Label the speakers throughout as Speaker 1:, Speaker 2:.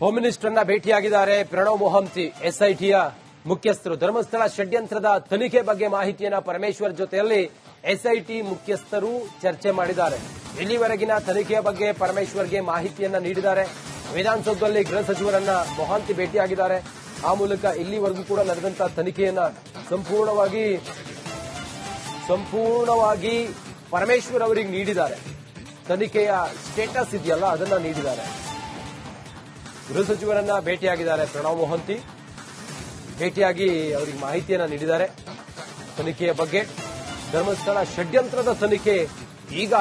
Speaker 1: Home ಮಿನಿಸ್ಟರ್ನ ಭೇಟಿಯಾಗಿದ್ದಾರೆ ಪ್ರಣವ್ ಮೊಹಂತಿ ಎಸ್ಐಟಿಯ ಮುಖ್ಯಸ್ಥರು. ಧರ್ಮಸ್ಥಳ ಷಡ್ಯಂತ್ರದ ತನಿಖೆ ಬಗ್ಗೆ ಮಾಹಿತಿಯನ್ನ ಪರಮೇಶ್ವರ್ ಜೊತೆಯಲ್ಲಿ ಎಸ್ಐಟಿ ಮುಖ್ಯಸ್ಥರು ಚರ್ಚೆ ಮಾಡಿದ್ದಾರೆ. ಇಲ್ಲಿವರೆಗಿನ ತನಿಖೆಯ ಬಗ್ಗೆ ಪರಮೇಶ್ವರ್ಗೆ ಮಾಹಿತಿಯನ್ನ ನೀಡಿದ್ದಾರೆ. ವಿಧಾನಸೌಧದಲ್ಲಿ ಗೃಹ ಸಚಿವರನ್ನ ಮೊಹಾಂತಿ ಭೇಟಿಯಾಗಿದ್ದಾರೆ. ಆ ಮೂಲಕ ಇಲ್ಲಿವರೆಗೂ ಕೂಡ ನಡೆದಂತಹ ತನಿಖೆಯನ್ನ ಸಂಪೂರ್ಣವಾಗಿ ಸಂಪೂರ್ಣವಾಗಿ ಪರಮೇಶ್ವರ್ ಅವರಿಗೆ ನೀಡಿದ್ದಾರೆ. ತನಿಖೆಯ ಸ್ಟೇಟಸ್ ಇದೆಯಲ್ಲ, ಅದನ್ನ ನೀಡಿದ್ದಾರೆ. ಗೃಹ ಸಚಿವರನ್ನ ಭೇಟಿಯಾಗಿದ್ದಾರೆ ಪ್ರಣವ್ ಮೊಹಂತಿ. ಭೇಟಿಯಾಗಿ ಅವರಿಗೆ ಮಾಹಿತಿಯನ್ನ ನೀಡಿದ್ದಾರೆ. ತನಿಖೆಯ ಬಗ್ಗೆ ಧರ್ಮಸ್ಥಳ ಷಡ್ಯಂತ್ರದ ತನಿಖೆ ಈಗ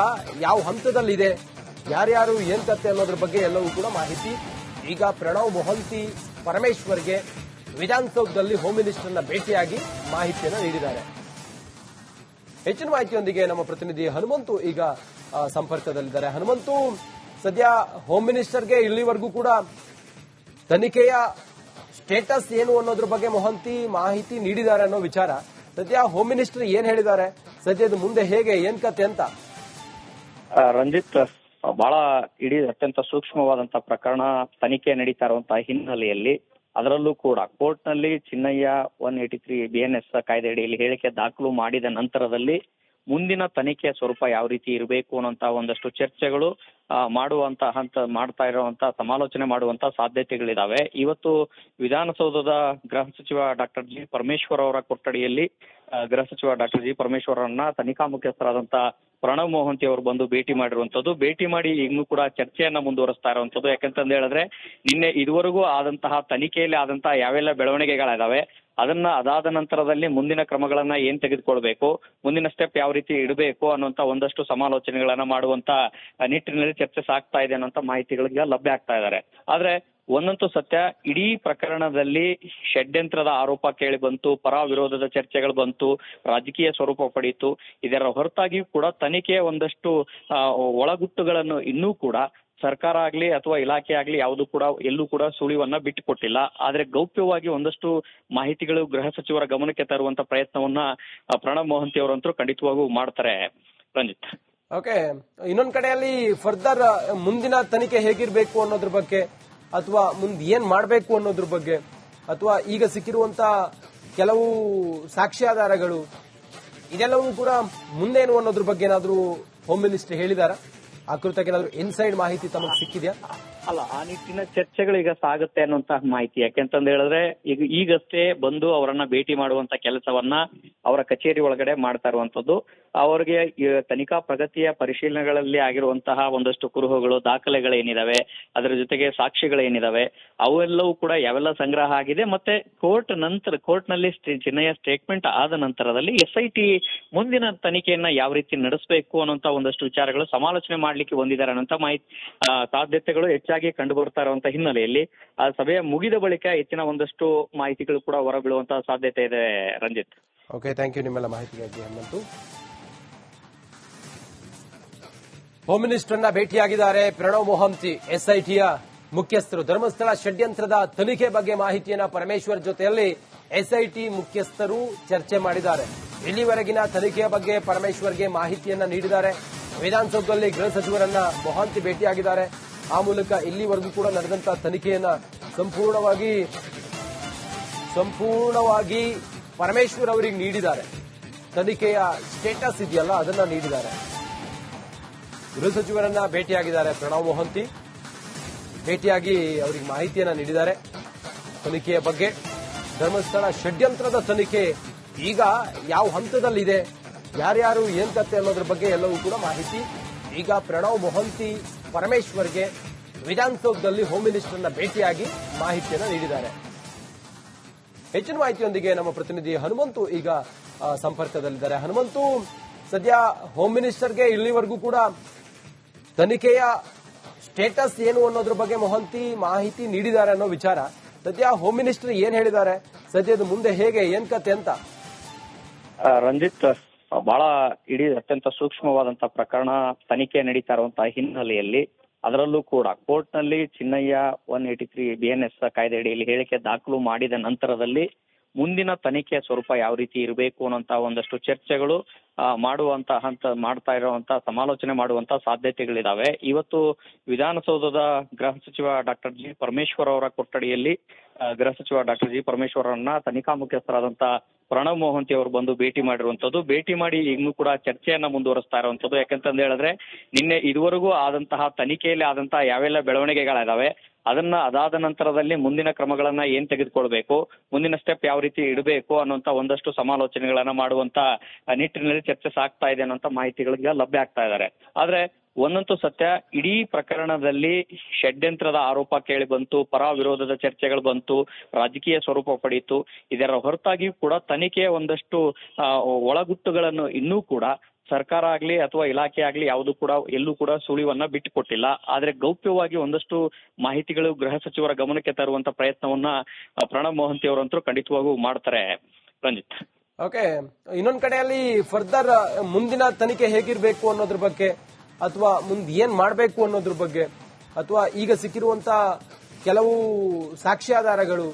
Speaker 1: ಯಾವ ಹಂತದಲ್ಲಿದೆ, ಯಾರ್ಯಾರು ಏನ್ ಕತ್ತೆ ಅನ್ನೋದ್ರ ಬಗ್ಗೆ ಎಲ್ಲವೂ ಕೂಡ ಮಾಹಿತಿ. ಈಗ ಪ್ರಣವ್ ಮೊಹಂತಿ ಪರಮೇಶ್ವರ್ಗೆ ವಿಧಾನಸೌಧದಲ್ಲಿ ಹೋಮ್ ಮಿನಿಸ್ಟರ್ನ ಭೇಟಿಯಾಗಿ ಮಾಹಿತಿಯನ್ನು ನೀಡಿದ್ದಾರೆ. ಹೆಚ್ಚಿನ ಮಾಹಿತಿಯೊಂದಿಗೆ ನಮ್ಮ ಪ್ರತಿನಿಧಿ ಹನುಮಂತು ಈಗ ಸಂಪರ್ಕದಲ್ಲಿದ್ದಾರೆ. ಹನುಮಂತು, ಸದ್ಯ ಹೋಮ್ ಮಿನಿಸ್ಟರ್ಗೆ ಇಲ್ಲಿವರೆಗೂ ಕೂಡ ತನಿಖೆಯ ಸ್ಟೇಟಸ್ ಏನು ಅನ್ನೋದ್ರ ಬಗ್ಗೆ ಮೊಹಂತಿ ಮಾಹಿತಿ ನೀಡಿದ್ದಾರೆ ಅನ್ನೋ ವಿಚಾರ. ಸದ್ಯ ಹೋಮ್ ಮಿನಿಸ್ಟರ್ ಏನ್ ಹೇಳಿದ್ದಾರೆ? ಸದ್ಯದ ಮುಂದೆ ಹೇಗೆ, ಏನ್ ಕತೆ ಅಂತ?
Speaker 2: ರಂಜಿತ್, ಬಹಳ ಇಡೀ ಅತ್ಯಂತ ಸೂಕ್ಷ್ಮವಾದಂತ ಪ್ರಕರಣ ತನಿಖೆ ನಡೀತಾ ಇರುವಂತಹ ಹಿನ್ನೆಲೆಯಲ್ಲಿ ಅದರಲ್ಲೂ ಕೂಡ ಕೋರ್ಟ್ನಲ್ಲಿ Chinnayya one eighty three B N ಕಾಯ್ದೆ ಅಡಿಯಲ್ಲಿ ಹೇಳಿಕೆ ದಾಖಲು ಮಾಡಿದ ನಂತರದಲ್ಲಿ ಮುಂದಿನ ತನಿಖೆಯ ಸ್ವರೂಪ ಯಾವ ರೀತಿ ಇರಬೇಕು ಅನ್ನೋಂತ ಒಂದಷ್ಟು ಚರ್ಚೆಗಳು ಮಾಡುವಂತ ಹಂತ, ಮಾಡ್ತಾ ಇರುವಂತ, ಸಮಾಲೋಚನೆ ಮಾಡುವಂತ ಸಾಧ್ಯತೆಗಳಿದಾವೆ. ಇವತ್ತು ವಿಧಾನಸೌಧದ ಗೃಹ ಸಚಿವ ಡಾಕ್ಟರ್ ಜಿ ಪರಮೇಶ್ವರ್ ಅವರ ಕೊಠಡಿಯಲ್ಲಿ ಗೃಹ ಸಚಿವ ಡಾಕ್ಟರ್ ಜಿ ಪರಮೇಶ್ವರ್ ಅವರನ್ನ ತನಿಖಾ ಮುಖ್ಯಸ್ಥರಾದಂತ ಪ್ರಣವ್ ಮೋಹಂತಿ ಅವರು ಬಂದು ಭೇಟಿ ಮಾಡಿರುವಂತದ್ದು ಭೇಟಿ ಮಾಡಿ ಇನ್ನೂ ಕೂಡ ಚರ್ಚೆಯನ್ನ ಮುಂದುವರಿಸ್ತಾ ಇರುವಂತದ್ದು ಯಾಕಂತಂದು ಹೇಳಿದ್ರೆ, ನಿನ್ನೆ ಇದುವರೆಗೂ ಆದಂತಹ ತನಿಖೆಯಲ್ಲಿ ಆದಂತಹ ಯಾವೆಲ್ಲ ಬೆಳವಣಿಗೆಗಳಾದವೆ, ಅದನ್ನ ಅದಾದ ನಂತರದಲ್ಲಿ ಮುಂದಿನ ಕ್ರಮಗಳನ್ನ ಏನ್ ತೆಗೆದುಕೊಳ್ಬೇಕು, ಮುಂದಿನ ಸ್ಟೆಪ್ ಯಾವ ರೀತಿ ಇಡಬೇಕು ಅನ್ನುವಂತ ಒಂದಷ್ಟು ಸಮಾಲೋಚನೆಗಳನ್ನ ಮಾಡುವಂತ ನಿಟ್ಟಿನಲ್ಲಿ ಚರ್ಚೆ ಸಾಗ್ತಾ ಇದೆ ಅನ್ನೋಂತ ಮಾಹಿತಿಗಳಿಗೆ ಲಭ್ಯ ಆಗ್ತಾ ಇದ್ದಾರೆ. ಆದ್ರೆ ಒಂದಂತೂ ಸತ್ಯ, ಇಡೀ ಪ್ರಕರಣದಲ್ಲಿ ಷಡ್ಯಂತ್ರದ ಆರೋಪ ಕೇಳಿ ಬಂತು ಪರ ವಿರೋಧದ ಚರ್ಚೆಗಳು ಬಂತು, ರಾಜಕೀಯ ಸ್ವರೂಪ ಪಡೆಯಿತು ಇದರ ಹೊರತಾಗಿಯೂ ಕೂಡ ತನಿಖೆಯ ಒಂದಷ್ಟು ಒಳಗುಟ್ಟುಗಳನ್ನು ಇನ್ನೂ ಕೂಡ ಸರ್ಕಾರ ಆಗ್ಲಿ ಅಥವಾ ಇಲಾಖೆ ಆಗ್ಲಿ ಯಾವುದು ಕೂಡ ಎಲ್ಲೂ ಕೂಡ ಸುಳಿವನ್ನ ಬಿಟ್ಟುಕೊಟ್ಟಿಲ್ಲ. ಆದ್ರೆ ಗೌಪ್ಯವಾಗಿ ಒಂದಷ್ಟು ಮಾಹಿತಿಗಳು ಗೃಹ ಸಚಿವರ ಗಮನಕ್ಕೆ ತರುವಂತ ಪ್ರಯತ್ನವನ್ನ ಪ್ರಣಬ್ ಮೋಹಂತಿ ಅವರಂತೂ ಖಂಡಿತವಾಗೂ ಮಾಡ್ತಾರೆ. ರಂಜಿತ್.
Speaker 1: ಓಕೆ, ಇನ್ನೊಂದ್ ಕಡೆಯಲ್ಲಿ ಫರ್ದರ್ ಮುಂದಿನ ತನಿಖೆ ಹೇಗಿರ್ಬೇಕು ಅನ್ನೋದ್ರ ಬಗ್ಗೆ ಅಥವಾ ಮುಂದೆ ಏನ್ ಮಾಡಬೇಕು ಅನ್ನೋದ್ರ ಬಗ್ಗೆ, ಅಥವಾ ಈಗ ಸಿಕ್ಕಿರುವಂತ ಕೆಲವು ಸಾಕ್ಷ್ಯಾಧಾರಗಳು ಇದೆಲ್ಲವೂ ಕೂಡ ಮುಂದೇನು ಅನ್ನೋದ್ರ ಬಗ್ಗೆ ಏನಾದರೂ ಹೋಮ್ ಮಿನಿಸ್ಟರ್ ಹೇಳಿದಾರ? ಆ ಕುರಿತಾಗಿ ಏನಾದರೂ ಇನ್ಸೈಡ್ ಮಾಹಿತಿ ತಮಗೆ ಸಿಕ್ಕಿದೆಯಾ?
Speaker 2: ಅಲ್ಲ, ಆ ನಿಟ್ಟಿನ ಚರ್ಚೆಗಳು ಈಗ ಸಾಗುತ್ತೆ ಅನ್ನುವಂತಹ ಮಾಹಿತಿ. ಯಾಕೆಂತಂದ ಹೇಳಿದ್ರೆ, ಈಗ ಈಗಷ್ಟೇ ಬಂದು ಅವರನ್ನ ಭೇಟಿ ಮಾಡುವಂತ ಕೆಲಸವನ್ನ ಅವರ ಕಚೇರಿ ಒಳಗಡೆ ಮಾಡ್ತಾ ಇರುವಂತದ್ದು. ಅವರಿಗೆ ತನಿಖಾ ಪ್ರಗತಿಯ ಪರಿಶೀಲನೆಗಳಲ್ಲಿ ಆಗಿರುವಂತಹ ಒಂದಷ್ಟು ಕುರುಹುಗಳು, ದಾಖಲೆಗಳೇನಿದಾವೆ, ಅದರ ಜೊತೆಗೆ ಸಾಕ್ಷಿಗಳೇನಿದಾವೆ, ಅವೆಲ್ಲವೂ ಕೂಡ ಯಾವೆಲ್ಲ ಸಂಗ್ರಹ ಆಗಿದೆ ಮತ್ತೆ ಕೋರ್ಟ್ ನಂತರ ಕೋರ್ಟ್ನಲ್ಲಿ ಜಿನಯ ಸ್ಟೇಟ್ಮೆಂಟ್ ಆದ ನಂತರದಲ್ಲಿ ಎಸ್ ಐ ಮುಂದಿನ ತನಿಖೆಯನ್ನ ಯಾವ ರೀತಿ ನಡೆಸಬೇಕು ಅನ್ನುವಂತ ಒಂದಷ್ಟು ವಿಚಾರಗಳು ಸಮಾಲೋಚನೆ ಮಾಡ್ಲಿಕ್ಕೆ ಬಂದಿದ್ದಾರೆ ಅನ್ನೋಂತ ಮಾಹಿತಿ ಸಾಧ್ಯತೆಗಳು ಸಾಧ್ಯತೆಗಳು ಹೆಚ್ಚಾಗಿ ಕಂಡು ಬರ್ತಾ ಇರುವಂತ ಹಿನ್ನೆಲೆಯಲ್ಲಿ, ಆ ಸಭೆಯ ಮುಗಿದ ಬಳಿಕ ಹೆಚ್ಚಿನ ಒಂದಷ್ಟು ಮಾಹಿತಿಗಳು ಕೂಡ ಹೊರಬೀಳುವಂತಹ ಸಾಧ್ಯತೆ ಇದೆ ರಂಜಿತ್.
Speaker 1: ಓಕೆ ಥ್ಯಾಂಕ್ ಯು ನಿಮ್ಮೆಲ್ಲ ಮಾಹಿತಿಗಾಗಿ ಹನುಮಂತು ಹೋಮ್ ಮಿನಿಸ್ಟರ್ನ ಭೇಟಿಯಾಗಿದ್ದಾರೆ ಪ್ರಣವ್ ಮೊಹಂತಿ ಎಸ್ಐಟಿಯ ಮುಖ್ಯಸ್ಥರು. ಧರ್ಮಸ್ಥಳ ಷಡ್ಯಂತ್ರದ ತನಿಖೆ ಬಗ್ಗೆ ಮಾಹಿತಿಯನ್ನ ಪರಮೇಶ್ವರ್ ಜೊತೆಯಲ್ಲಿ ಎಸ್ಐಟಿ ಮುಖ್ಯಸ್ಥರು ಚರ್ಚೆ ಮಾಡಿದ್ದಾರೆ. ಇಲ್ಲಿವರೆಗಿನ ತನಿಖೆಯ ಬಗ್ಗೆ ಪರಮೇಶ್ವರ್ಗೆ ಮಾಹಿತಿಯನ್ನ ನೀಡಿದ್ದಾರೆ. ವಿಧಾನಸೌಧದಲ್ಲಿ ಗೃಹ ಸಚಿವರನ್ನ ಮೊಹಂತಿ ಭೇಟಿಯಾಗಿದ್ದಾರೆ. ಆ ಮೂಲಕ ಇಲ್ಲಿವರೆಗೂ ಕೂಡ ನಡೆದಂತಹ ತನಿಖೆಯನ್ನ ಸಂಪೂರ್ಣವಾಗಿ ಸಂಪೂರ್ಣವಾಗಿ ಪರಮೇಶ್ವರ್ ಅವರಿಗೆ ನೀಡಿದ್ದಾರೆ. ತನಿಖೆಯ ಸ್ಟೇಟಸ್ ಇದೆಯಲ್ಲ, ಅದನ್ನ ನೀಡಿದ್ದಾರೆ. ಗೃಹ ಸಚಿವರನ್ನ ಭೇಟಿಯಾಗಿದ್ದಾರೆ ಪ್ರಣವ್ ಮೊಹಂತಿ. ಭೇಟಿಯಾಗಿ ಅವರಿಗೆ ಮಾಹಿತಿಯನ್ನ ನೀಡಿದ್ದಾರೆ. ತನಿಖೆಯ ಬಗ್ಗೆ ಧರ್ಮಸ್ಥಳ ಷಡ್ಯಂತ್ರದ ತನಿಖೆ ಈಗ ಯಾವ ಹಂತದಲ್ಲಿದೆ, ಯಾರ್ಯಾರು ಏನ್ ಕತ್ತೆ ಅನ್ನೋದ್ರ ಬಗ್ಗೆ ಎಲ್ಲವೂ ಕೂಡ ಮಾಹಿತಿ. ಈಗ ಪ್ರಣವ್ ಮೊಹಂತಿ ಪರಮೇಶ್ವರ್ಗೆ ವಿಧಾನಸೌಧದಲ್ಲಿ ಹೋಮ್ ಮಿನಿಸ್ಟರ್ನ ಭೇಟಿಯಾಗಿ ಮಾಹಿತಿಯನ್ನು ನೀಡಿದ್ದಾರೆ. ಹೆಚ್ಚಿನ ಮಾಹಿತಿಯೊಂದಿಗೆ ನಮ್ಮ ಪ್ರತಿನಿಧಿ ಹನುಮಂತು ಈಗ ಸಂಪರ್ಕದಲ್ಲಿದ್ದಾರೆ. ಹನುಮಂತು, ಸದ್ಯ ಹೋಮ್ ಮಿನಿಸ್ಟರ್ಗೆ ಇಲ್ಲಿವರೆಗೂ ಕೂಡ ತನಿಖೆಯ ಸ್ಟೇಟಸ್ ಏನು ಅನ್ನೋದ್ರ ಬಗ್ಗೆ ಮೊಹಂತಿ ಮಾಹಿತಿ ನೀಡಿದ್ದಾರೆ ಅನ್ನೋ ವಿಚಾರ. ಸದ್ಯ ಹೋಮ್ ಮಿನಿಸ್ಟರ್ ಏನ್ ಹೇಳಿದ್ದಾರೆ? ಸದ್ಯದ ಮುಂದೆ ಹೇಗೆ, ಏನ್ ಕತೆ ಅಂತ?
Speaker 2: ರಂಜಿತ್ ಬಹಳ ಇಡೀ ಅತ್ಯಂತ ಸೂಕ್ಷ್ಮವಾದಂತ ಪ್ರಕರಣ ತನಿಖೆ ನಡೀತಾ ಇರುವಂತಹ ಹಿನ್ನೆಲೆಯಲ್ಲಿ ಅದರಲ್ಲೂ ಕೂಡ ಕೋರ್ಟ್ನಲ್ಲಿ Chinnayya one eighty three B N S ಕಾಯ್ದೆ ಅಡಿಯಲ್ಲಿ ಹೇಳಿಕೆ ದಾಖಲು ಮಾಡಿದ ನಂತರದಲ್ಲಿ ಮುಂದಿನ ತನಿಖೆಯ ಸ್ವರೂಪ ಯಾವ ರೀತಿ ಇರಬೇಕು ಅನ್ನೋಂತ ಒಂದಷ್ಟು ಚರ್ಚೆಗಳು ಮಾಡುವಂತ ಹಂತ, ಮಾಡ್ತಾ ಇರುವಂತ, ಸಮಾಲೋಚನೆ ಮಾಡುವಂತ ಸಾಧ್ಯತೆಗಳಿದಾವೆ. ಇವತ್ತು ವಿಧಾನಸೌಧದ ಗೃಹ ಸಚಿವ ಡಾಕ್ಟರ್ ಜಿ ಪರಮೇಶ್ವರ್ ಅವರ ಕೊಠಡಿಯಲ್ಲಿ ಗೃಹ ಸಚಿವ ಡಾಕ್ಟರ್ ಜಿ ಪರಮೇಶ್ವರ್ ಅವರನ್ನ ತನಿಖಾ ಮುಖ್ಯಸ್ಥರಾದಂತ ಪ್ರಣವ್ ಮೋಹಂತಿ ಅವರು ಬಂದು ಭೇಟಿ ಮಾಡಿರುವಂತದ್ದು ಭೇಟಿ ಮಾಡಿ ಇನ್ನೂ ಕೂಡ ಚರ್ಚೆಯನ್ನ ಮುಂದುವರಿಸ್ತಾ ಇರುವಂತದ್ದು ಯಾಕಂತಂದ ಹೇಳಿದ್ರೆ, ನಿನ್ನೆ ಇದುವರೆಗೂ ಆದಂತಹ, ತನಿಖೆಯಲ್ಲಿ ಆದಂತಹ ಯಾವೆಲ್ಲ ಬೆಳವಣಿಗೆಗಳಿದಾವೆ ಅದನ್ನ ಅದಾದ ನಂತರದಲ್ಲಿ ಮುಂದಿನ ಕ್ರಮಗಳನ್ನ ಏನ್ ತೆಗೆದುಕೊಳ್ಬೇಕು, ಮುಂದಿನ ಸ್ಟೆಪ್ ಯಾವ ರೀತಿ ಇಡಬೇಕು ಅನ್ನುವಂತ ಒಂದಷ್ಟು ಸಮಾಲೋಚನೆಗಳನ್ನ ಮಾಡುವಂತ ನಿಟ್ಟಿನಲ್ಲಿ ಚರ್ಚೆ ಸಾಗ್ತಾ ಇದೆ ಅನ್ನೋಂತ ಮಾಹಿತಿಗಳಿಗೆ ಲಭ್ಯ ಆಗ್ತಾ ಇದ್ದಾರೆ. ಆದ್ರೆ ಒಂದಂತೂ ಸತ್ಯ, ಇಡೀ ಪ್ರಕರಣದಲ್ಲಿ ಷಡ್ಯಂತ್ರದ ಆರೋಪ ಕೇಳಿ ಬಂತು ಪರ ವಿರೋಧದ ಚರ್ಚೆಗಳು ಬಂತು, ರಾಜಕೀಯ ಸ್ವರೂಪ ಪಡೆಯಿತು ಇದರ ಹೊರತಾಗಿಯೂ ಕೂಡ ತನಿಖೆಯ ಒಂದಷ್ಟು ಒಳಗುಟ್ಟುಗಳನ್ನು ಇನ್ನೂ ಕೂಡ ಸರ್ಕಾರ ಆಗ್ಲಿ ಅಥವಾ ಇಲಾಖೆ ಆಗ್ಲಿ ಯಾವುದು ಕೂಡ ಎಲ್ಲೂ ಕೂಡ ಸುಳಿವನ್ನ ಬಿಟ್ಟುಕೊಟ್ಟಿಲ್ಲ. ಆದ್ರೆ ಗೌಪ್ಯವಾಗಿ ಒಂದಷ್ಟು ಮಾಹಿತಿಗಳು ಗೃಹ ಸಚಿವರ ಗಮನಕ್ಕೆ ತರುವಂತ ಪ್ರಯತ್ನವನ್ನ ಪ್ರಣಬ್ ಮೋಹಂತಿ ಅವರಂತೂ ಖಂಡಿತವಾಗೂ ಮಾಡ್ತಾರೆ ರಂಜಿತ್.
Speaker 1: ಓಕೆ, ಇನ್ನೊಂದ್ ಕಡೆಯಲ್ಲಿ ಫರ್ದರ್, ಮುಂದಿನ ತನಿಖೆ ಹೇಗಿರ್ಬೇಕು ಅನ್ನೋದ್ರ ಬಗ್ಗೆ ಅಥವಾ ಮುಂದೆ ಏನ್ ಮಾಡಬೇಕು ಅನ್ನೋದ್ರ ಬಗ್ಗೆ ಅಥವಾ ಈಗ ಸಿಕ್ಕಿರುವಂತ ಕೆಲವು ಸಾಕ್ಷ್ಯಾಧಾರಗಳು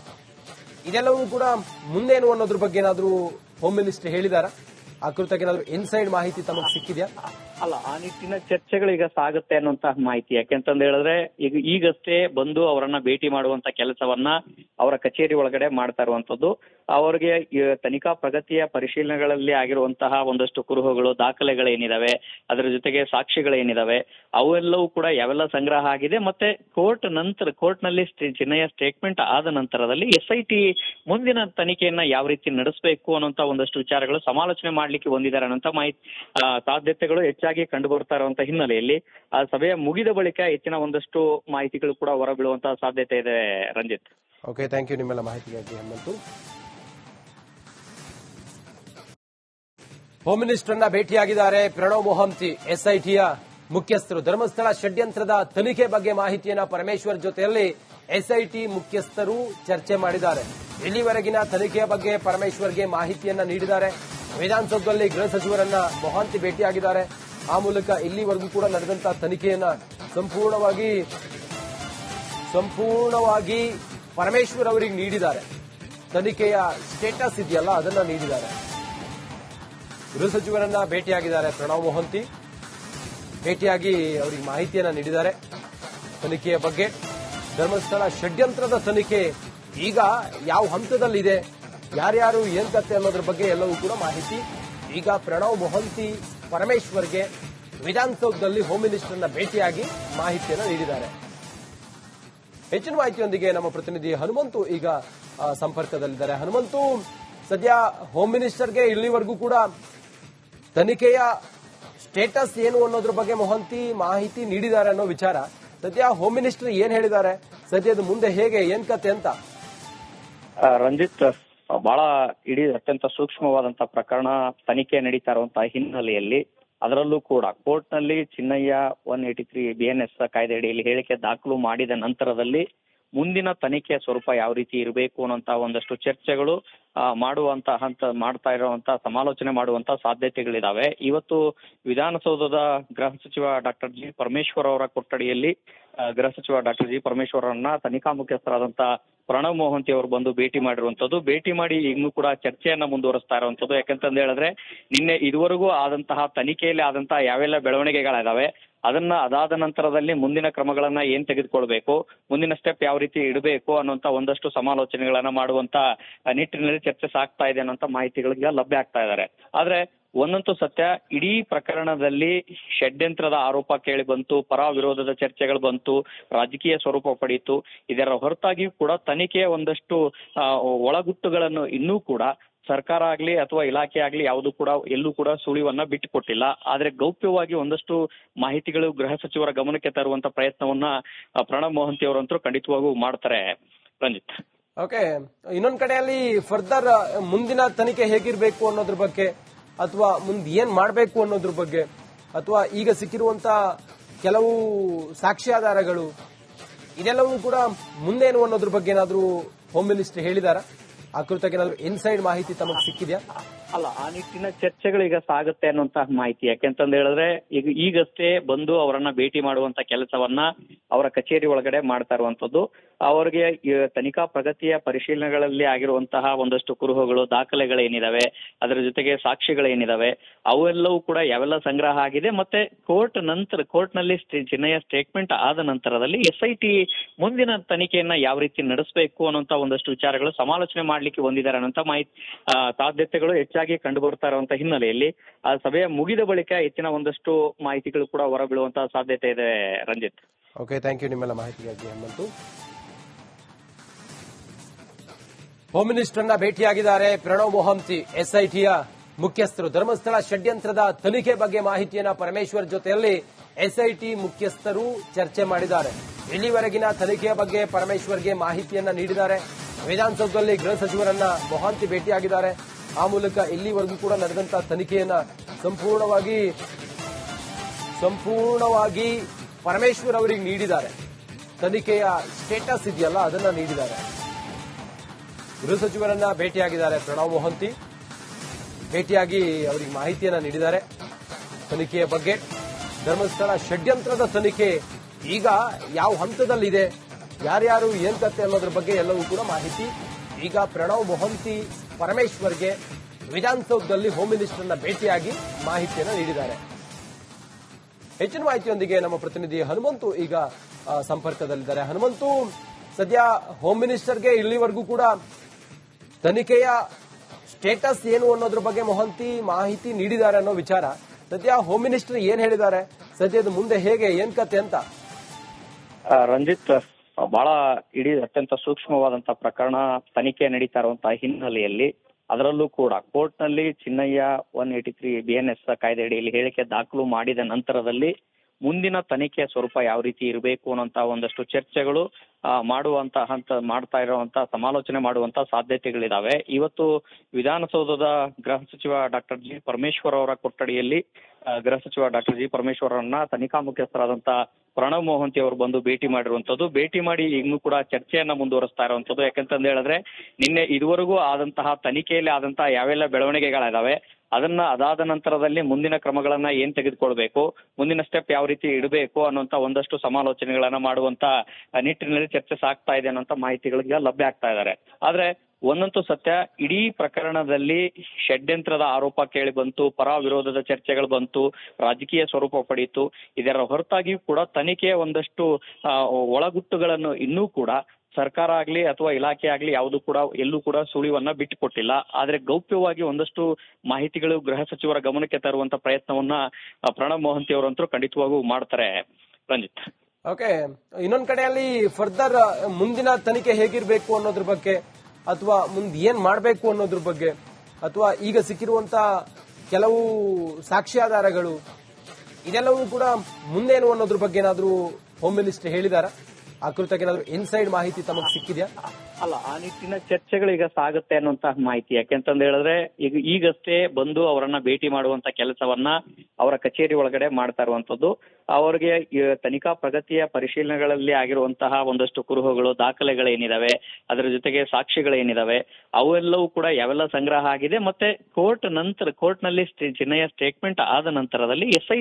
Speaker 1: ಇದೆಲ್ಲವೂ ಕೂಡ ಮುಂದೇನು ಅನ್ನೋದ್ರ ಬಗ್ಗೆ ಏನಾದ್ರೂ ಹೋಮ್ ಮಿನಿಸ್ಟರ್ ಹೇಳಿದಾರ? ಆ ಇನ್ಸೈಡ್ ಮಾಹಿತಿ ತಮಗೆ ಸಿಕ್ಕಿದ್ಯಾ?
Speaker 2: ಅಲ್ಲ, ಆ ನಿಟ್ಟಿನ ಚರ್ಚೆಗಳು ಈಗ ಸಾಗುತ್ತೆ ಅನ್ನುವಂತಹ ಮಾಹಿತಿ. ಯಾಕೆಂತಂದ ಹೇಳಿದ್ರೆ, ಈಗ ಈಗಷ್ಟೇ ಬಂದು ಅವರನ್ನ ಭೇಟಿ ಮಾಡುವಂತ ಕೆಲಸವನ್ನ ಅವರ ಕಚೇರಿ ಒಳಗಡೆ ಮಾಡ್ತಾ ಇರುವಂತದ್ದು. ಅವರಿಗೆ ತನಿಖಾ ಪ್ರಗತಿಯ ಪರಿಶೀಲನೆಗಳಲ್ಲಿ ಆಗಿರುವಂತಹ ಒಂದಷ್ಟು ಕುರುಹುಗಳು, ದಾಖಲೆಗಳೇನಿದಾವೆ, ಅದರ ಜೊತೆಗೆ ಸಾಕ್ಷಿಗಳೇನಿದಾವೆ, ಅವೆಲ್ಲವೂ ಕೂಡ ಯಾವೆಲ್ಲ ಸಂಗ್ರಹ ಆಗಿದೆ ಮತ್ತೆ ಕೋರ್ಟ್ ನಂತರ ಕೋರ್ಟ್ನಲ್ಲಿ ಚಿನ್ನಯ ಸ್ಟೇಟ್ಮೆಂಟ್ ಆದ ನಂತರದಲ್ಲಿ ಎಸ್ ಐ ಮುಂದಿನ ತನಿಖೆಯನ್ನ ಯಾವ ರೀತಿ ನಡೆಸಬೇಕು ಅನ್ನುವಂತ ಒಂದಷ್ಟು ವಿಚಾರಗಳು ಸಮಾಲೋಚನೆ ಮಾಡ್ಲಿಕ್ಕೆ ಬಂದಿದ್ದಾರೆ ಅನ್ನೋಂತ ಮಾಹಿತಿ ಸಾಧ್ಯತೆಗಳು ಹೆಚ್ಚಾಗಿ ಕಂಡು ಬರ್ತಾ ಇರುವಂತ ಹಿನ್ನೆಲೆಯಲ್ಲಿ, ಆ ಸಭೆಯ ಮುಗಿದ ಬಳಿಕ ಹೆಚ್ಚಿನ ಒಂದಷ್ಟು ಮಾಹಿತಿಗಳು ಕೂಡ ಹೊರಬೀಳುವಂತಹ ಸಾಧ್ಯತೆ ಇದೆ ರಂಜಿತ್.
Speaker 1: ಓಕೆ ಥ್ಯಾಂಕ್ ಯು ನಿಮ್ಮೆಲ್ಲ ಮಾಹಿತಿಗಾಗಿ ಹನುಮಂತು ಹೋಮ್ ಮಿನಿಸ್ಟರ್ನ ಭೇಟಿಯಾಗಿದ್ದಾರೆ ಪ್ರಣವ್ ಮೊಹಂತಿ, ಎಸ್ಐಟಿಯ ಮುಖ್ಯಸ್ಥರು. ಧರ್ಮಸ್ಥಳ ಷಡ್ಯಂತ್ರದ ತನಿಖೆ ಬಗ್ಗೆ ಮಾಹಿತಿಯನ್ನ ಪರಮೇಶ್ವರ್ ಜೊತೆಯಲ್ಲಿ ಎಸ್ಐಟಿ ಮುಖ್ಯಸ್ಥರು ಚರ್ಚೆ ಮಾಡಿದ್ದಾರೆ. ಇಲ್ಲಿವರೆಗಿನ ತನಿಖೆಯ ಬಗ್ಗೆ ಪರಮೇಶ್ವರ್ಗೆ ಮಾಹಿತಿಯನ್ನ ನೀಡಿದ್ದಾರೆ. ವಿಧಾನಸೌಧದಲ್ಲಿ ಗೃಹ ಸಚಿವರನ್ನ ಮೊಹಾಂತಿ ಭೇಟಿಯಾಗಿದ್ದಾರೆ. ಆ ಮೂಲಕ ಇಲ್ಲಿವರೆಗೂ ಕೂಡ ನಡೆದಂತಹ ತನಿಖೆಯನ್ನ ಸಂಪೂರ್ಣವಾಗಿ ಸಂಪೂರ್ಣವಾಗಿ ಪರಮೇಶ್ವರ್ ಅವರಿಗೆ ನೀಡಿದ್ದಾರೆ. ತನಿಖೆಯ ಸ್ಟೇಟಸ್ ಇದೆಯಲ್ಲ, ಅದನ್ನ ನೀಡಿದ್ದಾರೆ. ಗೃಹ ಸಚಿವರನ್ನ ಭೇಟಿಯಾಗಿದ್ದಾರೆ ಪ್ರಣವ್ ಮೊಹಂತಿ. ಭೇಟಿಯಾಗಿ ಅವರಿಗೆ ಮಾಹಿತಿಯನ್ನ ನೀಡಿದ್ದಾರೆ. ತನಿಖೆಯ ಬಗ್ಗೆ ಧರ್ಮಸ್ಥಳ ಷಡ್ಯಂತ್ರದ ತನಿಖೆ ಈಗ ಯಾವ ಹಂತದಲ್ಲಿದೆ, ಯಾರ್ಯಾರು ಏನ್ ಕತ್ತೆ ಅನ್ನೋದ್ರ ಬಗ್ಗೆ ಎಲ್ಲವೂ ಕೂಡ ಮಾಹಿತಿ. ಈಗ ಪ್ರಣವ್ ಮೊಹಂತಿ ಪರಮೇಶ್ವರ್ಗೆ ವಿಧಾನಸೌಧದಲ್ಲಿ ಹೋಮ್ ಮಿನಿಸ್ಟರ್ನ ಭೇಟಿಯಾಗಿ ಮಾಹಿತಿಯನ್ನು ನೀಡಿದ್ದಾರೆ. ಹೆಚ್ಚಿನ ಮಾಹಿತಿಯೊಂದಿಗೆ ನಮ್ಮ ಪ್ರತಿನಿಧಿ ಹನುಮಂತು ಈಗ ಸಂಪರ್ಕದಲ್ಲಿದ್ದಾರೆ. ಹನುಮಂತು, ಸದ್ಯ ಹೋಮ್ ಮಿನಿಸ್ಟರ್ಗೆ ಇಲ್ಲಿವರೆಗೂ ಕೂಡ ತನಿಖೆಯ ಸ್ಟೇಟಸ್ ಏನು ಅನ್ನೋದ್ರ ಬಗ್ಗೆ ಮೊಹಂತಿ ಮಾಹಿತಿ ನೀಡಿದ್ದಾರೆ ಅನ್ನೋ ವಿಚಾರ. ಸದ್ಯ ಹೋಮ್ ಮಿನಿಸ್ಟರ್ ಏನ್ ಹೇಳಿದ್ದಾರೆ? ಸದ್ಯದ ಮುಂದೆ ಹೇಗೆ, ಏನ್ ಕತೆ ಅಂತ?
Speaker 2: ರಂಜಿತ್, ಬಹಳ ಇಡೀ ಅತ್ಯಂತ ಸೂಕ್ಷ್ಮವಾದಂತ ಪ್ರಕರಣ ತನಿಖೆ ನಡೀತಾ ಇರುವಂತಹ ಹಿನ್ನೆಲೆಯಲ್ಲಿ ಅದರಲ್ಲೂ ಕೂಡ ಕೋರ್ಟ್ನಲ್ಲಿ Chinnayya one eighty three B N S ಕಾಯ್ದೆ ಅಡಿಯಲ್ಲಿ ಹೇಳಿಕೆ ದಾಖಲು ಮಾಡಿದ ನಂತರದಲ್ಲಿ ಮುಂದಿನ ತನಿಖೆಯ ಸ್ವರೂಪ ಯಾವ ರೀತಿ ಇರಬೇಕು ಅನ್ನೋಂತ ಒಂದಷ್ಟು ಚರ್ಚೆಗಳು ಮಾಡುವಂತ ಹಂತ, ಮಾಡ್ತಾ ಇರುವಂತ, ಸಮಾಲೋಚನೆ ಮಾಡುವಂತ ಸಾಧ್ಯತೆಗಳಿದಾವೆ. ಇವತ್ತು ವಿಧಾನಸೌಧದ ಗೃಹ ಸಚಿವ ಡಾಕ್ಟರ್ ಜಿ ಪರಮೇಶ್ವರ್ ಅವರ ಕೊಠಡಿಯಲ್ಲಿ ಗೃಹ ಸಚಿವ ಡಾಕ್ಟರ್ ಜಿ ಪರಮೇಶ್ವರ್ ಅವರನ್ನ ತನಿಖಾ ಮುಖ್ಯಸ್ಥರಾದಂತಹ ಪ್ರಣವ್ ಮೋಹಂತಿ ಅವರು ಬಂದು ಭೇಟಿ ಮಾಡಿರುವಂತದ್ದು ಭೇಟಿ ಮಾಡಿ ಇನ್ನೂ ಕೂಡ ಚರ್ಚೆಯನ್ನ ಮುಂದುವರಿಸ್ತಾ ಇರುವಂತದ್ದು ಯಾಕಂತಂದ ಹೇಳಿದ್ರೆ, ನಿನ್ನೆ ಇದುವರೆಗೂ ಆದಂತಹ ತನಿಖೆಯಲ್ಲಿ ಆದಂತಹ ಯಾವೆಲ್ಲ ಬೆಳವಣಿಗೆಗಳಿದಾವೆ, ಅದನ್ನ ಅದಾದ ನಂತರದಲ್ಲಿ ಮುಂದಿನ ಕ್ರಮಗಳನ್ನ ಏನ್ ತೆಗೆದುಕೊಳ್ಬೇಕು, ಮುಂದಿನ ಸ್ಟೆಪ್ ಯಾವ ರೀತಿ ಇಡಬೇಕು ಅನ್ನುವಂತ ಒಂದಷ್ಟು ಸಮಾಲೋಚನೆಗಳನ್ನ ಮಾಡುವಂತ ನಿಟ್ಟಿನಲ್ಲಿ ಚರ್ಚೆ ಸಾಗ್ತಾ ಇದೆ ಅನ್ನೋಂತ ಮಾಹಿತಿಗಳಿಗೆ ಲಭ್ಯ ಆಗ್ತಾ ಇದ್ದಾರೆ. ಆದ್ರೆ ಒಂದಂತೂ ಸತ್ಯ, ಇಡೀ ಪ್ರಕರಣದಲ್ಲಿ ಷಡ್ಯಂತ್ರದ ಆರೋಪ ಕೇಳಿ ಬಂತು ಪರ ವಿರೋಧದ ಚರ್ಚೆಗಳು ಬಂತು, ರಾಜಕೀಯ ಸ್ವರೂಪ ಪಡೆಯಿತು ಇದರ ಹೊರತಾಗಿಯೂ ಕೂಡ ತನಿಖೆಯ ಒಂದಷ್ಟು ಒಳಗುಟ್ಟುಗಳನ್ನು ಇನ್ನೂ ಕೂಡ ಸರ್ಕಾರ ಆಗ್ಲಿ ಅಥವಾ ಇಲಾಖೆ ಆಗ್ಲಿ ಯಾವುದು ಕೂಡ ಎಲ್ಲೂ ಕೂಡ ಸುಳಿವನ್ನ ಬಿಟ್ಟುಕೊಟ್ಟಿಲ್ಲ. ಆದ್ರೆ ಗೌಪ್ಯವಾಗಿ ಒಂದಷ್ಟು ಮಾಹಿತಿಗಳು ಗೃಹ ಸಚಿವರ ಗಮನಕ್ಕೆ ತರುವಂತ ಪ್ರಯತ್ನವನ್ನ ಪ್ರಣಬ್ ಮೋಹಂತಿ ಅವರಂತೂ ಖಂಡಿತವಾಗೂ ಮಾಡ್ತಾರೆ. ರಂಜಿತ್.
Speaker 1: ಓಕೆ ಇನ್ನೊಂದ್ ಕಡೆಯಲ್ಲಿ ಫರ್ದರ್ ಮುಂದಿನ ತನಿಖೆ ಹೇಗಿರ್ಬೇಕು ಅನ್ನೋದ್ರ ಬಗ್ಗೆ ಅಥವಾ ಮುಂದೆ ಏನ್ ಮಾಡಬೇಕು ಅನ್ನೋದ್ರ ಬಗ್ಗೆ, ಅಥವಾ ಈಗ ಸಿಕ್ಕಿರುವಂತ ಕೆಲವು ಸಾಕ್ಷ್ಯಾಧಾರಗಳು ಇದೆಲ್ಲವೂ ಕೂಡ ಮುಂದೇನು ಅನ್ನೋದ್ರ ಬಗ್ಗೆ ಏನಾದರೂ ಹೋಮ್ ಮಿನಿಸ್ಟರ್ ಹೇಳಿದಾರ? ಆ ಕುರಿತಾಗಿ ಏನಾದರೂ ಇನ್ಸೈಡ್ ಮಾಹಿತಿ ತಮಗೆ ಸಿಕ್ಕಿದ್ಯಾ?
Speaker 2: ಅಲ್ಲ, ಆ ನಿಟ್ಟಿನ ಚರ್ಚೆಗಳು ಈಗ ಸಾಗುತ್ತೆ ಅನ್ನುವಂತಹ ಮಾಹಿತಿ. ಯಾಕೆಂತಂದ ಹೇಳಿದ್ರೆ, ಈಗ, ಈಗಷ್ಟೇ ಬಂದು ಅವರನ್ನ ಭೇಟಿ ಮಾಡುವಂತ ಕೆಲಸವನ್ನ ಅವರ ಕಚೇರಿ ಒಳಗಡೆ ಮಾಡ್ತಾ ಇರುವಂತದ್ದು. ಅವರಿಗೆ ತನಿಖಾ ಪ್ರಗತಿಯ ಪರಿಶೀಲನೆಗಳಲ್ಲಿ ಆಗಿರುವಂತಹ ಒಂದಷ್ಟು ಕುರುಹುಗಳು, ದಾಖಲೆಗಳೇನಿದಾವೆ, ಅದರ ಜೊತೆಗೆ ಸಾಕ್ಷಿಗಳೇನಿದಾವೆ, ಅವೆಲ್ಲವೂ ಕೂಡ ಯಾವೆಲ್ಲ ಸಂಗ್ರಹ ಆಗಿದೆ ಮತ್ತೆ ಕೋರ್ಟ್ ನಂತರ ಕೋರ್ಟ್ನಲ್ಲಿ ಜಿನಯ ಸ್ಟೇಟ್ಮೆಂಟ್ ಆದ ನಂತರದಲ್ಲಿ ಎಸ್ ಐ ಮುಂದಿನ ತನಿಖೆಯನ್ನ ಯಾವ ರೀತಿ ನಡೆಸಬೇಕು ಅನ್ನುವಂತ ಒಂದಷ್ಟು ವಿಚಾರಗಳು ಸಮಾಲೋಚನೆ ಮಾಡ್ಲಿಕ್ಕೆ ಬಂದಿದ್ದಾರೆ ಅನ್ನೋಂತ ಮಾಹಿತಿ ಸಾಧ್ಯತೆಗಳು ಹೆಚ್ಚಾಗಿ ಕಂಡು ಬರ್ತಾ ಇರುವಂತ ಹಿನ್ನೆಲೆಯಲ್ಲಿ ಆ ಸಭೆಯ ಮುಗಿದ ಬಳಿಕ ಹೆಚ್ಚಿನ ಒಂದಷ್ಟು ಮಾಹಿತಿಗಳು ಕೂಡ ಹೊರಬೀಳುವಂತಹ ಸಾಧ್ಯತೆ ಇದೆ ರಂಜಿತ್.
Speaker 1: ಓಕೆ ಥ್ಯಾಂಕ್ ಯು ನಿಮ್ಮೆಲ್ಲ ಮಾಹಿತಿಗಾಗಿ ಹನುಮಂತು ಹೋಮ್ನ ಭೇಟಿಯಾಗಿದ್ದಾರೆ ಪ್ರಣವ್ ಮೊಹಂತಿ ಎಸ್ಐಟಿಯ ಮುಖ್ಯಸ್ಥರು. ಧರ್ಮಸ್ಥಳ ಷಡ್ಯಂತ್ರದ ತನಿಖೆ ಬಗ್ಗೆ ಮಾಹಿತಿಯನ್ನ ಪರಮೇಶ್ವರ್ ಜೊತೆಯಲ್ಲಿ ಎಸ್ಐಟಿ ಮುಖ್ಯಸ್ಥರು ಚರ್ಚೆ ಮಾಡಿದ್ದಾರೆ. ಇಲ್ಲಿವರೆಗಿನ ತನಿಖೆಯ ಬಗ್ಗೆ ಪರಮೇಶ್ವರ್ಗೆ ಮಾಹಿತಿಯನ್ನ ನೀಡಿದ್ದಾರೆ. ವಿಧಾನಸೌಧದಲ್ಲಿ ಗೃಹ ಸಚಿವರನ್ನ ಮೊಹಾಂತಿ ಭೇಟಿಯಾಗಿದ್ದಾರೆ. ಆ ಮೂಲಕ ಇಲ್ಲಿವರೆಗೂ ಕೂಡ ನಡೆದಂತಹ ತನಿಖೆಯನ್ನ ಸಂಪೂರ್ಣವಾಗಿ ಸಂಪೂರ್ಣವಾಗಿ ಪರಮೇಶ್ವರ್ ಅವರಿಗೆ ನೀಡಿದ್ದಾರೆ. ತನಿಖೆಯ ಸ್ಟೇಟಸ್ ಇದೆಯಲ್ಲ, ಅದನ್ನ ನೀಡಿದ್ದಾರೆ. ಗೃಹ ಸಚಿವರನ್ನ ಭೇಟಿಯಾಗಿದ್ದಾರೆ ಪ್ರಣವ್ ಮೊಹಂತಿ. ಭೇಟಿಯಾಗಿ ಅವರಿಗೆ ಮಾಹಿತಿಯನ್ನ ನೀಡಿದ್ದಾರೆ ತನಿಖೆಯ ಬಗ್ಗೆ. ಧರ್ಮಸ್ಥಳ ಷಡ್ಯಂತ್ರದ ತನಿಖೆ ಈಗ ಯಾವ ಹಂತದಲ್ಲಿದೆ, ಯಾರ್ಯಾರು ಏನ್ ಕತ್ತೆ ಅನ್ನೋದ್ರ ಬಗ್ಗೆ ಎಲ್ಲವೂ ಕೂಡ ಮಾಹಿತಿ ಈಗ ಪ್ರಣವ್ ಮೊಹಂತಿ ಪರಮೇಶ್ವರ್ಗೆ ವಿಧಾನಸೌಧದಲ್ಲಿ ಹೋಮ್ ಮಿನಿಸ್ಟರ್ನ ಭೇಟಿಯಾಗಿ ಮಾಹಿತಿಯನ್ನು ನೀಡಿದ್ದಾರೆ. ಹೆಚ್ಚಿನ ಮಾಹಿತಿಯೊಂದಿಗೆ ನಮ್ಮ ಪ್ರತಿನಿಧಿ ಹನುಮಂತು ಈಗ ಸಂಪರ್ಕದಲ್ಲಿದ್ದಾರೆ. ಹನುಮಂತು, ಸದ್ಯ ಹೋಮ್ ಮಿನಿಸ್ಟರ್ಗೆ ಇಲ್ಲಿವರೆಗೂ ಕೂಡ ತನಿಖೆಯ ಸ್ಟೇಟಸ್ ಏನು ಅನ್ನೋದ್ರ ಬಗ್ಗೆ ಮೊಹಂತಿ ಮಾಹಿತಿ ನೀಡಿದ್ದಾರೆ ಅನ್ನೋ ವಿಚಾರ. ಸದ್ಯ ಹೋಮ್ ಮಿನಿಸ್ಟರ್ ಏನ್ ಹೇಳಿದ್ದಾರೆ? ಸದ್ಯದ ಮುಂದೆ ಹೇಗೆ, ಏನ್ ಕತೆ ಅಂತ?
Speaker 2: ರಂಜಿತ್ ಬಹಳ ಇಡೀ ಅತ್ಯಂತ ಸೂಕ್ಷ್ಮವಾದಂತ ಪ್ರಕರಣ ತನಿಖೆ ನಡೀತಾ ಇರುವಂತಹ ಹಿನ್ನೆಲೆಯಲ್ಲಿ ಅದರಲ್ಲೂ ಕೂಡ ಕೋರ್ಟ್ನಲ್ಲಿ Chinnayya one eighty three B N S ಕಾಯ್ದೆ ಅಡಿಯಲ್ಲಿ ಹೇಳಿಕೆ ದಾಖಲು ಮಾಡಿದ ನಂತರದಲ್ಲಿ ಮುಂದಿನ ತನಿಖೆಯ ಸ್ವರೂಪ ಯಾವ ರೀತಿ ಇರಬೇಕು ಅನ್ನೋಂತ ಒಂದಷ್ಟು ಚರ್ಚೆಗಳು ಮಾಡುವಂತ ಹಂತ, ಮಾಡ್ತಾ ಇರುವಂತ, ಸಮಾಲೋಚನೆ ಮಾಡುವಂತ ಸಾಧ್ಯತೆಗಳಿದಾವೆ. ಇವತ್ತು ವಿಧಾನಸೌಧದ ಗೃಹ ಸಚಿವ ಡಾಕ್ಟರ್ ಜಿ ಪರಮೇಶ್ವರ್ ಅವರ ಕೊಠಡಿಯಲ್ಲಿ ಗೃಹ ಸಚಿವ ಡಾಕ್ಟರ್ ಜಿ ಪರಮೇಶ್ವರ್ ಅವರನ್ನ ತನಿಖಾ ಮುಖ್ಯಸ್ಥರಾದಂತ ಪ್ರಣವ್ ಮೋಹಂತಿ ಅವರು ಬಂದು ಭೇಟಿ ಮಾಡಿರುವಂತದ್ದು ಭೇಟಿ ಮಾಡಿ ಇನ್ನೂ ಕೂಡ ಚರ್ಚೆಯನ್ನ ಮುಂದುವರಿಸ್ತಾ ಇರುವಂತದ್ದು ಯಾಕಂತಂದ ಹೇಳಿದ್ರೆ, ನಿನ್ನೆ ಇದುವರೆಗೂ ಆದಂತಹ, ತನಿಖೆಯಲ್ಲಿ ಆದಂತಹ ಯಾವೆಲ್ಲ ಬೆಳವಣಿಗೆಗಳಿದಾವೆ ಅದನ್ನ ಅದಾದ ನಂತರದಲ್ಲಿ ಮುಂದಿನ ಕ್ರಮಗಳನ್ನ ಏನ್ ತೆಗೆದುಕೊಳ್ಬೇಕು, ಮುಂದಿನ ಸ್ಟೆಪ್ ಯಾವ ರೀತಿ ಇಡಬೇಕು ಅನ್ನುವಂತ ಒಂದಷ್ಟು ಸಮಾಲೋಚನೆಗಳನ್ನ ಮಾಡುವಂತ ನಿಟ್ಟಿನಲ್ಲಿ ಚರ್ಚೆ ಸಾಗ್ತಾ ಇದೆ ಅನ್ನೋಂತ ಮಾಹಿತಿಗಳಿಗೆ ಲಭ್ಯ ಆಗ್ತಾ ಇದ್ದಾರೆ. ಆದ್ರೆ ಒಂದಂತೂ ಸತ್ಯ, ಇಡೀ ಪ್ರಕರಣದಲ್ಲಿ ಷಡ್ಯಂತ್ರದ ಆರೋಪ ಕೇಳಿ ಬಂತು ಪರ ವಿರೋಧದ ಚರ್ಚೆಗಳು ಬಂತು, ರಾಜಕೀಯ ಸ್ವರೂಪ ಪಡೆಯಿತು ಇದರ ಹೊರತಾಗಿಯೂ ಕೂಡ ತನಿಖೆಯ ಒಂದಷ್ಟು ಒಳಗುಟ್ಟುಗಳನ್ನು ಇನ್ನೂ ಕೂಡ ಸರ್ಕಾರ ಆಗ್ಲಿ ಅಥವಾ ಇಲಾಖೆ ಆಗ್ಲಿ ಯಾವುದು ಕೂಡ ಎಲ್ಲೂ ಕೂಡ ಸುಳಿವನ್ನ ಬಿಟ್ಟುಕೊಟ್ಟಿಲ್ಲ. ಆದ್ರೆ ಗೌಪ್ಯವಾಗಿ ಒಂದಷ್ಟು ಮಾಹಿತಿಗಳು ಗೃಹ ಸಚಿವರ ಗಮನಕ್ಕೆ ತರುವಂತ ಪ್ರಯತ್ನವನ್ನ ಪ್ರಣಬ್ ಮೋಹಂತಿ ಅವರಂತೂ ಖಂಡಿತವಾಗೂ ಮಾಡ್ತಾರೆ ರಂಜಿತ್.
Speaker 1: ಓಕೆ, ಇನ್ನೊಂದ್ ಕಡೆಯಲ್ಲಿ ಫರ್ದರ್, ಮುಂದಿನ ತನಿಖೆ ಹೇಗಿರ್ಬೇಕು ಅನ್ನೋದ್ರ ಬಗ್ಗೆ ಅಥವಾ ಮುಂದೆ ಏನ್ ಮಾಡಬೇಕು ಅನ್ನೋದ್ರ ಬಗ್ಗೆ ಅಥವಾ ಈಗ ಸಿಕ್ಕಿರುವಂತ ಕೆಲವು ಸಾಕ್ಷ್ಯಾಧಾರಗಳು ಇದೆಲ್ಲವೂ ಕೂಡ ಮುಂದೇನು ಅನ್ನೋದ್ರ ಬಗ್ಗೆ ಏನಾದ್ರೂ ಹೋಮ್ ಮಿನಿಸ್ಟರ್ ಹೇಳಿದಾರ? ಆ ಕುರಿತಾಗಿ ಇನ್ಸೈಡ್ ಮಾಹಿತಿ ತಮಗೆ ಸಿಕ್ಕಿದ್ಯಾ?
Speaker 2: ಅಲ್ಲ, ಆ ನಿಟ್ಟಿನ ಚರ್ಚೆಗಳು ಈಗ ಸಾಗುತ್ತೆ ಅನ್ನುವಂತಹ ಮಾಹಿತಿ. ಯಾಕೆಂತಂದ ಹೇಳಿದ್ರೆ, ಈಗ ಈಗಷ್ಟೇ ಬಂದು ಅವರನ್ನ ಭೇಟಿ ಮಾಡುವಂತ ಕೆಲಸವನ್ನ ಅವರ ಕಚೇರಿ ಒಳಗಡೆ ಮಾಡ್ತಾ ಇರುವಂತದ್ದು ಅವರಿಗೆ ತನಿಖಾ ಪ್ರಗತಿಯ ಪರಿಶೀಲನೆಗಳಲ್ಲಿ ಆಗಿರುವಂತಹ ಒಂದಷ್ಟು ಕುರುಹುಗಳು, ದಾಖಲೆಗಳೇನಿದಾವೆ, ಅದರ ಜೊತೆಗೆ ಸಾಕ್ಷಿಗಳೇನಿದಾವೆ, ಅವೆಲ್ಲವೂ ಕೂಡ ಯಾವೆಲ್ಲ ಸಂಗ್ರಹ ಆಗಿದೆ ಮತ್ತೆ ಕೋರ್ಟ್ ನಂತರ ಕೋರ್ಟ್ನಲ್ಲಿ ಚಿನ್ನಯ ಸ್ಟೇಟ್ಮೆಂಟ್ ಆದ ನಂತರದಲ್ಲಿ ಎಸ್ ಐ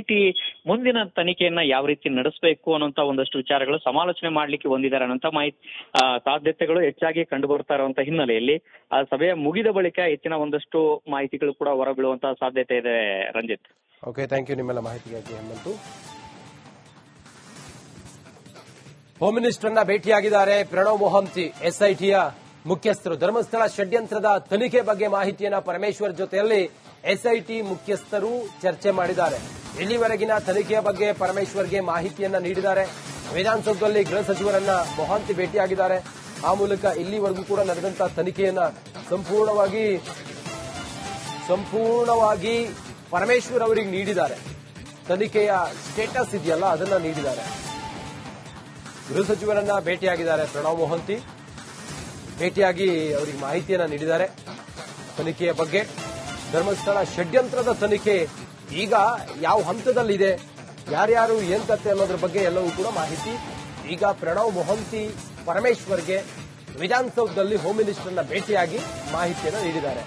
Speaker 2: ಮುಂದಿನ ತನಿಖೆಯನ್ನ ಯಾವ ರೀತಿ ನಡೆಸಬೇಕು ಅನ್ನೋಂತ ಒಂದಷ್ಟು ವಿಚಾರಗಳು ಸಮಾಲೋಚನೆ ಮಾಡ್ಲಿಕ್ಕೆ ಬಂದಿದ್ದಾರೆ ಅನ್ನೋಂತ ಮಾಹಿತಿ ಸಾಧ್ಯತೆಗಳು ಹೆಚ್ಚಾಗಿ ಕಂಡು ಬರ್ತಾ ಇರುವಂತ ಹಿನ್ನೆಲೆಯಲ್ಲಿ. ಆ ಸಭೆಯ ಮುಗಿದ ಬಳಿಕ ಹೆಚ್ಚಿನ ಒಂದಷ್ಟು ಮಾಹಿತಿಗಳು ಕೂಡ ಹೊರಬೀಳುವಂತಹ ಸಾಧ್ಯತೆ ಇದೆ ರಂಜಿತ್.
Speaker 1: ಓಕೆ ಥ್ಯಾಂಕ್ ಯು ನಿಮ್ಮೆಲ್ಲ ಮಾಹಿತಿಗಾಗಿ ಹನುಮಂತು ಹೋಮ್ ಮಿನಿಸ್ಟರ್ನ ಭೇಟಿಯಾಗಿದ್ದಾರೆ ಪ್ರಣವ್ ಮೊಹಂತಿ ಎಸ್ಐಟಿಯ ಮುಖ್ಯಸ್ಥರು. ಧರ್ಮಸ್ಥಳ ಷಡ್ಯಂತ್ರದ ತನಿಖೆ ಬಗ್ಗೆ ಮಾಹಿತಿಯನ್ನ ಪರಮೇಶ್ವರ್ ಜೊತೆಯಲ್ಲಿ ಎಸ್ಐಟಿ ಮುಖ್ಯಸ್ಥರು ಚರ್ಚೆ ಮಾಡಿದ್ದಾರೆ. ಇಲ್ಲಿವರೆಗಿನ ತನಿಖೆಯ ಬಗ್ಗೆ ಪರಮೇಶ್ವರ್ಗೆ ಮಾಹಿತಿಯನ್ನ ನೀಡಿದ್ದಾರೆ. ವಿಧಾನಸೌಧದಲ್ಲಿ ಗೃಹ ಸಚಿವರನ್ನ ಮೊಹಾಂತಿ ಭೇಟಿಯಾಗಿದ್ದಾರೆ. ಆ ಮೂಲಕ ಇಲ್ಲಿವರೆಗೂ ಕೂಡ ನಡೆದಂತಹ ತನಿಖೆಯನ್ನ ಸಂಪೂರ್ಣವಾಗಿ ಸಂಪೂರ್ಣವಾಗಿ ಪರಮೇಶ್ವರ್ ಅವರಿಗೆ ನೀಡಿದ್ದಾರೆ. ತನಿಖೆಯ ಸ್ಟೇಟಸ್ ಇದೆಯಲ್ಲ, ಅದನ್ನ ನೀಡಿದ್ದಾರೆ. ಗೃಹ ಸಚಿವರನ್ನ ಭೇಟಿಯಾಗಿದ್ದಾರೆ ಪ್ರಣವ್ ಮೊಹಂತಿ. ಭೇಟಿಯಾಗಿ ಅವರಿಗೆ ಮಾಹಿತಿಯನ್ನ ನೀಡಿದ್ದಾರೆ. ತನಿಖೆಯ ಬಗ್ಗೆ ಧರ್ಮಸ್ಥಳ ಷಡ್ಯಂತ್ರದ ತನಿಖೆ ಈಗ ಯಾವ ಹಂತದಲ್ಲಿದೆ, ಯಾರ್ಯಾರು ಏನ್ ತತ್ತೆ ಅನ್ನೋದ್ರ ಬಗ್ಗೆ ಎಲ್ಲವೂ ಕೂಡ ಮಾಹಿತಿ. ಈಗ ಪ್ರಣವ್ ಮೊಹಂತಿ ಪರಮೇಶ್ವರ್ಗೆ ವಿಧಾನಸೌಧದಲ್ಲಿ ಹೋಮ್ ಮಿನಿಸ್ಟರ್ನ ಭೇಟಿಯಾಗಿ ಮಾಹಿತಿಯನ್ನು ನೀಡಿದ್ದಾರೆ.